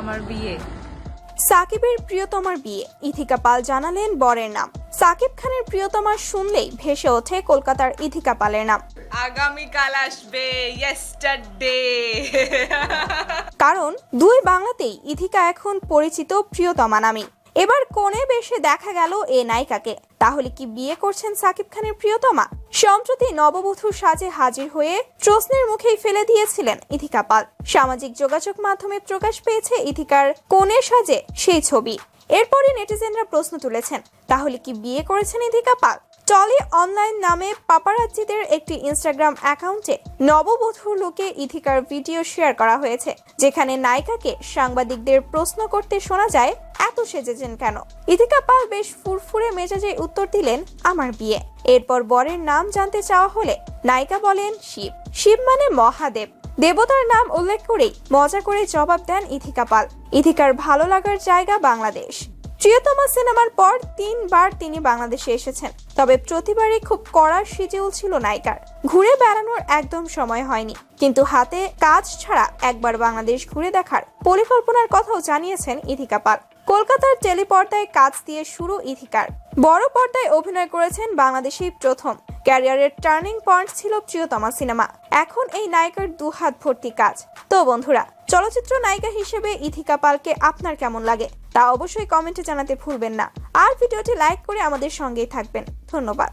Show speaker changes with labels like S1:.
S1: আমার বিয়ে।
S2: সাকিবের প্রিয়তমার বিয়ে ইথিকা পাল জানালেন বরের নাম। সাকিব খানের প্রিয়তমা শুনলেই ভেসে ওঠে কলকাতার ইথিকা পালের নাম।
S1: আগামীকাল আসবে ইয়েস্টারডে
S2: কারণ দুই বাংলাতেই ইথিকা এখন পরিচিত প্রিয়তমা নামে। এবার কোণে বেশে দেখা গেল এ নায়িকাকে। তাহলে কি বিয়ে করছেন সাকিব খানের প্রিয়তমা? সম্প্রতি নববধূর সাজে হাজির হয়ে প্রশ্নের মুখেই ফেলে দিয়েছিলেন ইথিকা পাল। সামাজিক যোগাযোগ মাধ্যমে প্রকাশ পেয়েছে ইথিকার কোণে সাজে সেই ছবি। এরপরই নেটিজেনরা প্রশ্ন তুলেছেন, তাহলে কি বিয়ে করেছেন ইথিকা পাল? টলি অনলাইন নামে পাপারাজ্জিদের একটি ইনস্টাগ্রাম অ্যাকাউন্টে নববধূর লোকে ইথিকার ভিডিও শেয়ার করা হয়েছে, যেখানে নায়িকাকে সাংবাদিকদের প্রশ্ন করতে শোনা যায়, এত সেজেছেন কেন? ইথিকা পাল বেশ ফুরফুরে মেজাজে উত্তর দিলেন, আমার বিয়ে। এরপর বরের নাম জানতে চাওয়া হলে নায়িকা বলেন, শিব। শিব মানে মহাদেব। দেবতার নাম উল্লেখ করেই মজা করে জবাব দেন ইথিকা পাল। ইথিকার ভালো লাগার জায়গা বাংলাদেশ। প্রিয়তমা সিনেমার পর তিনবার তিনি বাংলাদেশে এসেছেন। তবে প্রতিবারই খুব কড়া শিডিউল ছিল নায়িকার। ঘুরে বেড়ানোর একদম সময় হয়নি। কিন্তু হাতে কাজ ছাড়া একবার বাংলাদেশ ঘুরে দেখার পরিকল্পনার কথাও জানিয়েছেন ইথিকা পাল। কলকাতার টেলিপর্দায় কাজ দিয়ে শুরু ইথিকার। বড় পর্দায় অভিনয় করেছেন বাংলাদেশেই প্রথম। ক্যারিয়ারের টার্নিং পয়েন্ট ছিল প্রিয়তমা সিনেমা। এখন এই নায়িকার দুহাত ভর্তি কাজ। তো বন্ধুরা চলচ্চিত্র নায়িকা হিসেবে ইথিকা পালকে আপনার কেমন লাগে তা অবশ্যই কমেন্টে জানাতে ভুলবেন না। আর ভিডিওটি লাইক করে আমাদের সঙ্গেই থাকবেন। ধন্যবাদ।